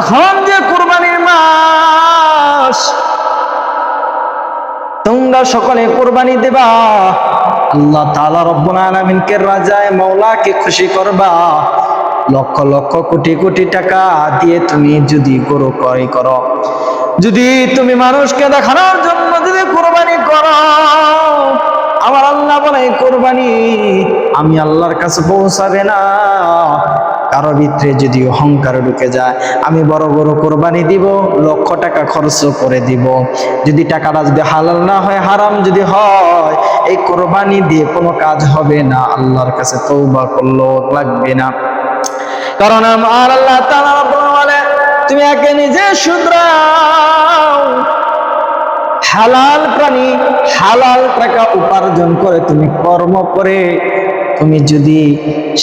এখন যে কোরবানির মাস, তোমরা সকলে কোরবানি দেবা। আল্লাহ তাআলা রব্বুল আলামিনকে রাজায় মাওলাকে খুশি করবা। লক্ষ লক্ষ কোটি কোটি টাকা দিয়ে তুমি যদি গরু ক্রয় করো। যদি তুমি মানুষকে দেখানোর জন্য যদি কোরবানি করো, আমার আল্লাহ বলে কোরবানি আমি আল্লাহর কাছে পৌঁছাবে না। কারও ভিতরে যদি অহংকার ঢুকে যায়, আমি বড় বড় কোরবানি দিব, লক্ষ টাকা খরচ করে দিব। যদি টাকাটা যদি হালাল না হয়, হারাম যদি হয়, এই কোরবানি দিয়ে কোনো কাজ হবে না। আল্লাহর কাছে তৌবা করল লাগবে না। কারণ আমার আল্লাহ বলে তুমি একে নিজে শুধরাও। হালাল প্রাণী, হালাল টাকা উপার্জন করে তুমি কর্ম করে, তুমি যদি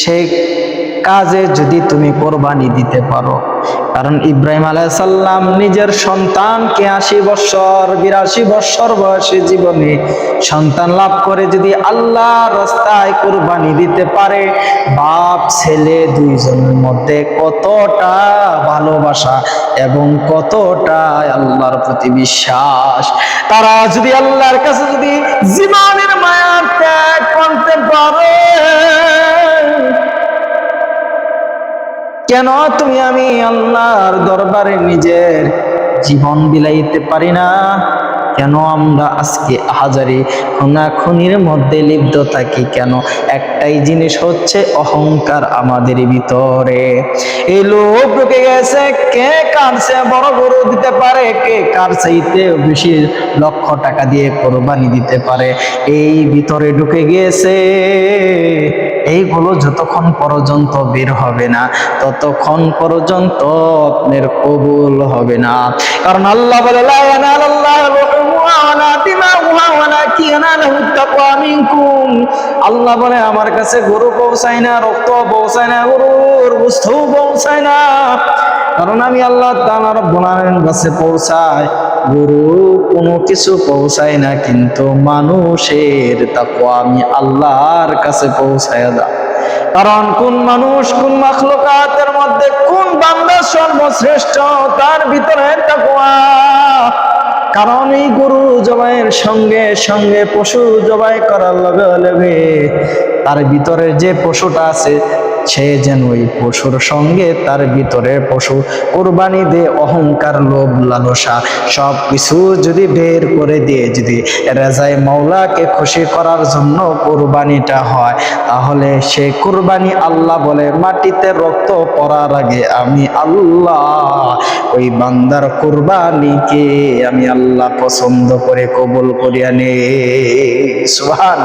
সেই কাজে যদি তুমি কোরবানি দিতে পারো। কারণ ইব্রাহিম আলাইসাল্লাম নিজের সন্তানকে আশি বৎসর, বিরাশি বৎসর বয়সে জীবনে সন্তান লাভ করে যদি আল্লাহ রাস্তায় কোরবানি দিতে পারে, বাপ, ছেলে দুইজনের মধ্যে কতটা ভালোবাসা এবং কতটা আল্লাহর প্রতি বিশ্বাস। তারা যদি আল্লাহর কাছে যদি জীবনের মায়া কেন তুমি আমি আল্লাহর দরবারে নিজের জীবন বিলাইতে পারি না? কেন আমরা আজকে হাজারি খুনাখুনির মধ্যে লিপ্ত থাকি কেন? একটাই জিনিস হচ্ছে অহংকার আমাদের ভিতরে। এই লোভ ঢুকে গেছে, কে কারছে বড় গরু দিতে পারে? কে কার চাইতে বেশি লক্ষ টাকা দিয়ে কোরবানি দিতে পারে? এই ভিতরে ঢুকে গিয়েছে। এইগুলো যতক্ষণ পর্যন্ত বের হবে না, ততক্ষণ পর্যন্ত আপনার কবুল হবে না। কারণ আল্লাহ বলে আল্লাহ বলে, আমার কাছে গরু পৌঁছায় না, রক্ত পৌঁছায় না, গরুর বুঝতেও পৌঁছায় না। কারণ আমি আল্লাহ তাআলা রব্বুল আলামিনের কাছে পৌঁছায় গরু, কোনো কিছু পৌঁছায় না, কিন্তু মানুষের তাকওয়া আমি আল্লাহর কাছে পৌঁছায় দাও। কারণ কোন মানুষ, কোন মাখলুকাতের মধ্যে কোন বান্দা সর্বশ্রেষ্ঠ, তার ভিতরে তাকওয়া। কারণ এই গরু জবাইয়ের সঙ্গে সঙ্গে পশু জবাই করার লগে লগে তার ভিতরে যে পশুটা আছে সে যেন ওই পশুর সঙ্গে তার ভিতরে পশু কোরবানি দিয়ে, অহংকার, লোভ, লালসা। সব কিছু যদি বের করে দিয়ে যদি রেজাই মাওলাকে খুশি করার জন্য কোরবানিটা হয়, তাহলে সে কোরবানি আল্লাহ বলে, মাটিতে রক্ত পড়ার আগে আমি আল্লাহ, ওই বান্দার কোরবানিকে আমি আল্লাহ পছন্দ করে কবুল করিয়া নে সুবহান